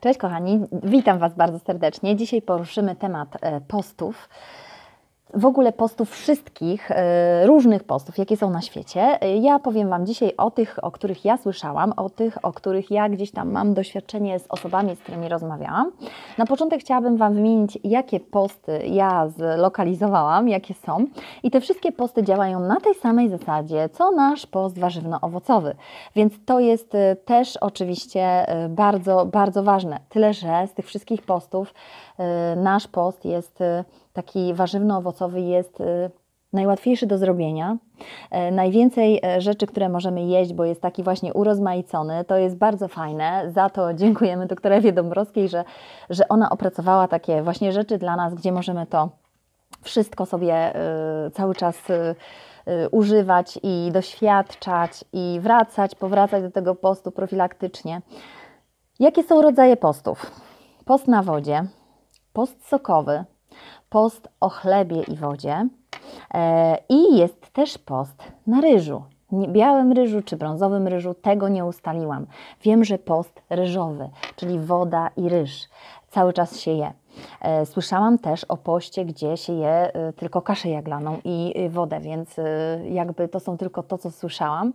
Cześć kochani, witam Was bardzo serdecznie. Dzisiaj poruszymy temat e, postów w ogóle postów wszystkich, e, różnych postów, jakie są na świecie. E, ja powiem Wam dzisiaj o tych, o których ja słyszałam, o tych, o których ja gdzieś tam mam doświadczenie z osobami, z którymi rozmawiałam. Na początek chciałabym Wam wymienić, jakie posty ja zlokalizowałam, jakie są. I te wszystkie posty działają na tej samej zasadzie, co nasz post warzywno-owocowy. Więc to jest e, też oczywiście bardzo, bardzo ważne. Tyle, że z tych wszystkich postów nasz post jest taki warzywno-owocowy jest y, najłatwiejszy do zrobienia. E, najwięcej e, rzeczy, które możemy jeść, bo jest taki właśnie urozmaicony, to jest bardzo fajne. Za to dziękujemy doktorewie Dąbrowskiej, że, że ona opracowała takie właśnie rzeczy dla nas, gdzie możemy to wszystko sobie cały czas używać i doświadczać i wracać, powracać do tego postu profilaktycznie. Jakie są rodzaje postów? Post na wodzie, post sokowy, post o chlebie i wodzie e, i jest też post na ryżu. Białym ryżu czy brązowym ryżu, tego nie ustaliłam. Wiem, że post ryżowy, czyli woda i ryż, cały czas się je. E, słyszałam też o poście, gdzie się je e, tylko kaszę jaglaną i wodę, więc jakby to są tylko to, co słyszałam.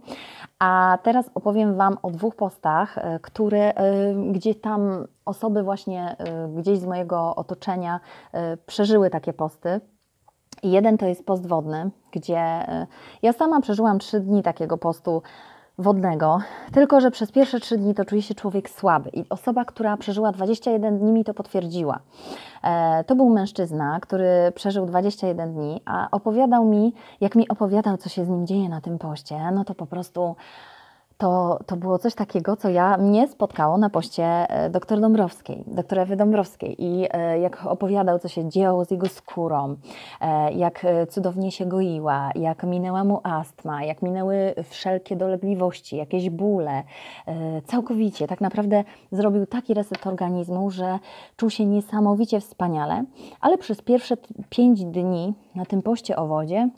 A teraz opowiem Wam o dwóch postach, które gdzie tam osoby właśnie gdzieś z mojego otoczenia przeżyły takie posty. Jeden to jest post wodny, gdzie ja sama przeżyłam trzy dni takiego postu wodnego, tylko że przez pierwsze trzy dni to czuje się człowiek słaby. I osoba, która przeżyła 21 dni, mi to potwierdziła. E, to był mężczyzna, który przeżył 21 dni, a opowiadał mi, jak mi opowiadał, co się z nim dzieje na tym poście, no to po prostu to, to było coś takiego, co ja mnie spotkało na poście e, doktor Dąbrowskiej, doktor Ewy Dąbrowskiej. I e, jak opowiadał, co się działo z jego skórą, e, jak cudownie się goiła, jak minęła mu astma, jak minęły wszelkie dolegliwości, jakieś bóle, całkowicie, tak naprawdę zrobił taki reset organizmu, że czuł się niesamowicie wspaniale, ale przez pierwsze pięć dni na tym poście o wodzie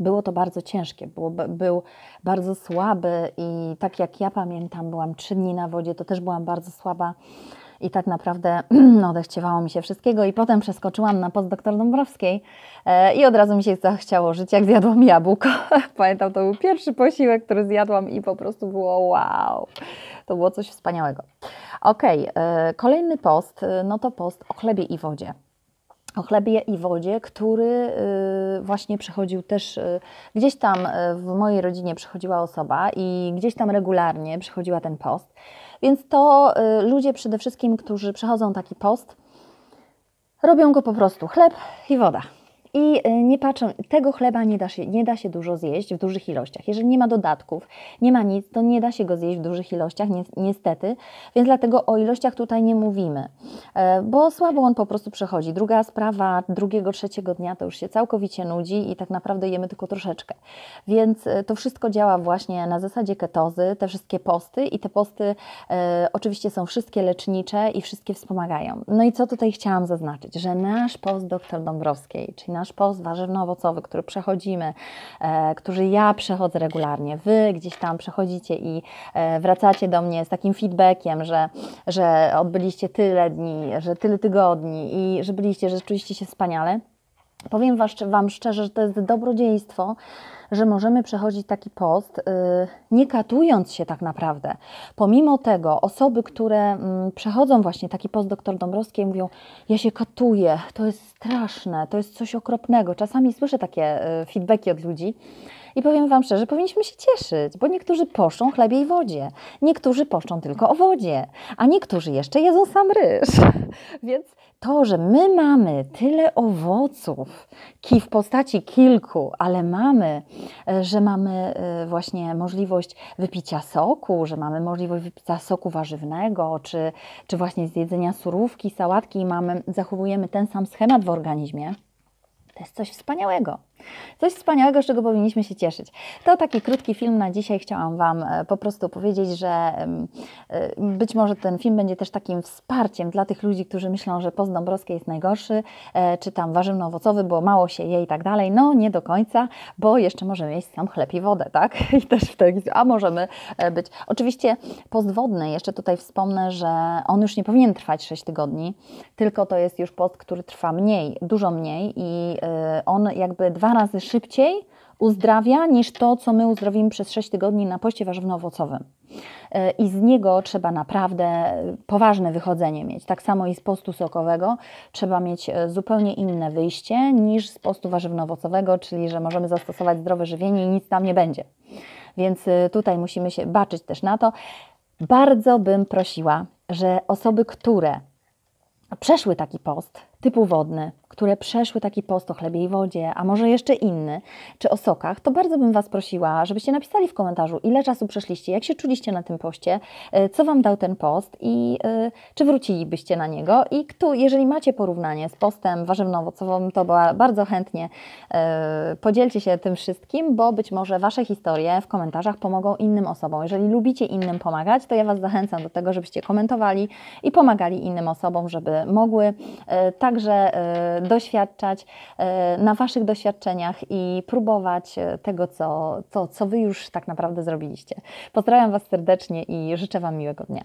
było to bardzo ciężkie, był bardzo słaby i tak jak ja pamiętam, byłam trzy dni na wodzie, to też byłam bardzo słaba i tak naprawdę no, odechciewało mi się wszystkiego i potem przeskoczyłam na post doktor Dąbrowskiej e, i od razu mi się zachciało żyć, jak zjadłam jabłko. Pamiętam, to był pierwszy posiłek, który zjadłam i po prostu było wow, to było coś wspaniałego. Ok, e, kolejny post, e, no to post o chlebie i wodzie o chlebie i wodzie, który y, właśnie przychodził też, y, gdzieś tam y, w mojej rodzinie przychodziła osoba i gdzieś tam regularnie przychodziła ten post. Więc to ludzie przede wszystkim, którzy przechodzą taki post, robią go po prostu chleb i woda. I e, nie patrzą, tego chleba nie da, się, nie da się dużo zjeść w dużych ilościach. Jeżeli nie ma dodatków, nie ma nic, to nie da się go zjeść w dużych ilościach, ni niestety. Więc dlatego o ilościach tutaj nie mówimy, e, bo słabo on po prostu przechodzi. Druga sprawa, drugiego, trzeciego dnia to już się całkowicie nudzi i tak naprawdę jemy tylko troszeczkę. Więc e, to wszystko działa właśnie na zasadzie ketozy, te wszystkie posty i te posty e, oczywiście są wszystkie lecznicze i wszystkie wspomagają. No i co tutaj chciałam zaznaczyć, że nasz post dr Dąbrowskiej, czyli nasz post warzywno-owocowy, który przechodzimy, e, który ja przechodzę regularnie, Wy gdzieś tam przechodzicie i e, wracacie do mnie z takim feedbackiem, że, że odbyliście tyle dni, że tyle tygodni i że byliście, że czuliście się wspaniale. Powiem Wam szczerze, że to jest dobrodziejstwo, że możemy przechodzić taki post, y, nie katując się tak naprawdę. Pomimo tego, osoby, które mm, przechodzą właśnie taki post doktor Dąbrowskiej, mówią: Ja się katuję, to jest straszne, to jest coś okropnego. Czasami słyszę takie y, feedbacki od ludzi. I powiem Wam szczerze, powinniśmy się cieszyć, bo niektórzy poszczą chlebie i wodzie, niektórzy poszczą tylko o wodzie, a niektórzy jeszcze jedzą sam ryż. Więc to, że my mamy tyle owoców w postaci kilku, ale mamy, że mamy e, właśnie możliwość wypicia soku, że mamy możliwość wypicia soku warzywnego, czy, czy właśnie zjedzenia surówki, sałatki i mamy, zachowujemy ten sam schemat w organizmie, to jest coś wspaniałego. Coś wspaniałego, z czego powinniśmy się cieszyć. To taki krótki film na dzisiaj. Chciałam Wam e, po prostu powiedzieć, że e, być może ten film będzie też takim wsparciem dla tych ludzi, którzy myślą, że post jest najgorszy, e, czy tam warzywno-owocowy, bo mało się je i tak dalej. No nie do końca, bo jeszcze możemy jeść sam chleb i wodę, tak? I też wtedy, a możemy być. Oczywiście post wodny, jeszcze tutaj wspomnę, że on już nie powinien trwać 6 tygodni, tylko to jest już post, który trwa mniej, dużo mniej i on jakby dwa razy szybciej uzdrawia niż to, co my uzdrowimy przez 6 tygodni na poście warzywno-owocowym. E, I z niego trzeba naprawdę poważne wychodzenie mieć. Tak samo i z postu sokowego trzeba mieć e, zupełnie inne wyjście niż z postu warzywno-owocowego, czyli że możemy zastosować zdrowe żywienie i nic tam nie będzie. Więc e, tutaj musimy się baczyć też na to. Bardzo bym prosiła, że osoby, które przeszły taki post typu wodny, które przeszły taki post o chlebie i wodzie, a może jeszcze inny, czy o sokach, to bardzo bym Was prosiła, żebyście napisali w komentarzu, ile czasu przeszliście, jak się czuliście na tym poście, e, co Wam dał ten post i y, czy wrócilibyście na niego i kto, jeżeli macie porównanie z postem warzywno-owocowym, to bardzo chętnie y, podzielcie się tym wszystkim, bo być może Wasze historie w komentarzach pomogą innym osobom. Jeżeli lubicie innym pomagać, to ja Was zachęcam do tego, żebyście komentowali i pomagali innym osobom, żeby mogły także doświadczać e, na Waszych doświadczeniach i próbować e, tego, co, co, co Wy już tak naprawdę zrobiliście. Pozdrawiam Was serdecznie i życzę Wam miłego dnia.